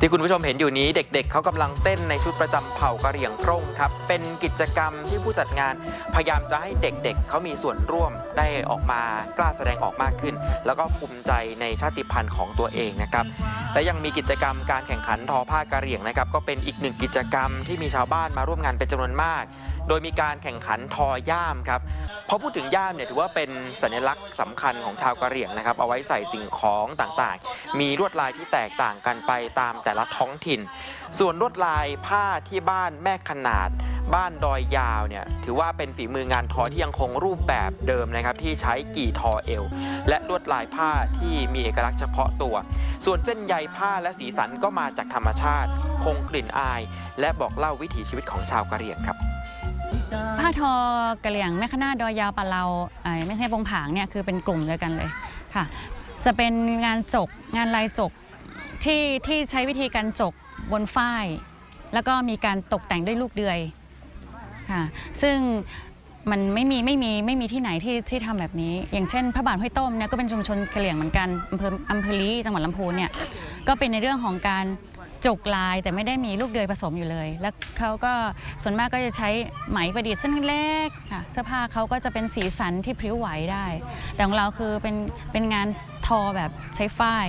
ที่คุณผู้ชมเห็นอยู่นี้เด็กๆเขากำลังเต้นในชุดประจำเผ่ากะเหรี่ยงโคร่งครับ เป็นกิจกรรมที่ผู้จัดงาน พยายามจะให้เด็กๆเขามีส่วนร่วมได้ออกมากล้าแสดงออกมากขึ้น แล้วก็ภูมิใจในชาติพันธุ์ของตัวเองนะครับและยังมีกิจกรรมการแข่งขันทอผ้ากะเหรี่ยงนะครับก็เป็นอีกหนึ่งกิจกรรมที่มีชาวบ้านมาร่วมงานเป็นจำนวนมากโดยมีการแข่งขันทอย่ามครับพอพูดถึงย่ามเนี่ยถือว่าเป็นสัญลักษณ์สำคัญของชาวกะเหรี่ยงนะครับ เอาไว้ใส่สิ่งของต่างๆ มีลวดลายที่แตกต่างกันไปตามแต่ละท้องถิ่น ส่วนลวดลายผ้าที่บ้านแม่ขนาด บ้านดอยยาวเนี่ยถือว่าเป็นฝีมืองานทอที่ยังคงรูปแบบเดิมนะครับที่ใช้กี่ทอเอว และลวดลายผ้าที่มีเอกลักษณ์เฉพาะตัว ส่วนเส้นใยผ้าและสีสันก็มาจากธรรมชาติ คงกลิ่นอาย และบอกเล่าวิถีชีวิตของชาวกะเหรี่ยงครับผ้าทอกะเหลี่ยงแม่ขนาดดอยยาวปะเราไม่ใช่ปงผางเนี่ยคือเป็นกลุ่มเดียวกันเลยค่ะ จะเป็นงานจกงานลายจก ที่ที่ใช้วิธีการจกบนฝ้าย แล้วก็มีการตกแต่งด้วยลูกเดือยค่ะซึ่งมันไม่มีไม่มีไม่มีที่ไหนที่ที่ทำแบบนี้ อย่างเช่น พระบาทห้วยต้มเนี่ยก็เป็นชุมชนกะเหลี่ยงเหมือนกันอำเภออำเภอลีจังหวัดลำพูนเนี่ยก็เป็นในเรื่องของการจกลายแต่ไม่ได้มีลูกเดือยผสมอยู่เลย แล้วเขาก็ส่วนมากก็จะใช้ไหมประดิษฐ์เส้นเล็กค่ะเสื้อผ้าเขาก็จะเป็นสีสันที่พริ้วไหวได้ แต่ของเราคือเป็นเป็นงานทอแบบใช้ฝ้าย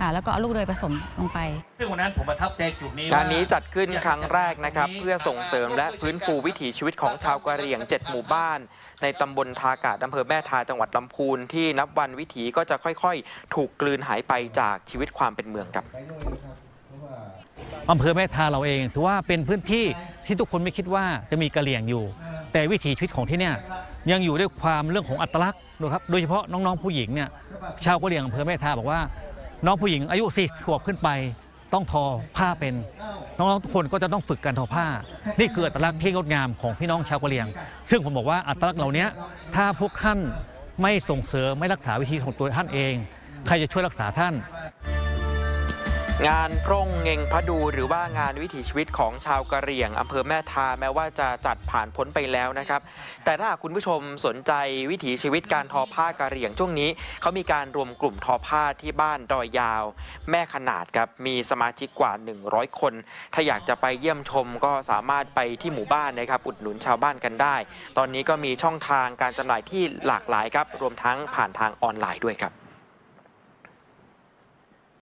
ค่ะแล้วก็เอาลูกเดือยผสมลงไป ซึ่งวันนั้นผมประทับใจจุดนี้งานนี้จัดขึ้นครั้งแรกนะครับ เพื่อส่งเสริมและฟื้นฟูวิถีชีวิตของชาวกะเหรี่ยง 7 หมู่บ้าน ในตำบลทากาดอำเภอแม่ทาจังหวัดลำพูนที่นับวันวิถีก็จะค่อยๆ ถูกกลืนหายไปจากชีวิตความเป็นเมืองครับอำเภอแม่ทาเราเองถือว่าเป็นพื้นที่ที่ทุกคนไม่คิดว่าจะมีกะเหรี่ยงอยู่ แต่วิถีชีวิตของที่เนี่ยยังอยู่ด้วยความเรื่องของอัตลักษณ์นะครับโดยเฉพาะน้องๆผู้หญิงเนี่ยชาวกะเหรี่ยงอำเภอแม่ทาบอกว่า น้องผู้หญิงอายุสี่ขวบขึ้นไป ต้องทอผ้าเป็น น้องๆทุกคนก็จะต้องฝึกการทอผ้า นี่คืออัตลักษณ์ที่งดงามของพี่น้องชาวกะเหรี่ยง ซึ่งผมบอกว่าอัตลักษณ์เหล่านี้ถ้าพวกท่านไม่ส่งเสริมไม่รักษาวิธีของตัวท่านเอง ใครจะช่วยรักษาท่าน งานพร่งเงงพระดูหรือว่างานวิถีชีวิตของชาวกะเหรี่ยงอำเภอแม่ทาแม้ว่าจะจัดผ่านพ้นไปแล้วนะครับ แต่ถ้าคุณผู้ชมสนใจวิถีชีวิตการทอผ้ากะเหรี่ยงช่วงนี้เขามีการรวมกลุ่มทอผ้าที่บ้านดอยยาว แม่ขนาดครับมีสมาชิกกว่า 100 คน ถ้าอยากจะไปเยี่ยมชมก็สามารถไปที่หมู่บ้านนะครับอุดหนุนชาวบ้านกันได้ ตอนนี้ก็มีช่องทางการจำหน่ายที่หลากหลายครับรวมทั้งผ่านทางออนไลน์ด้วยครับ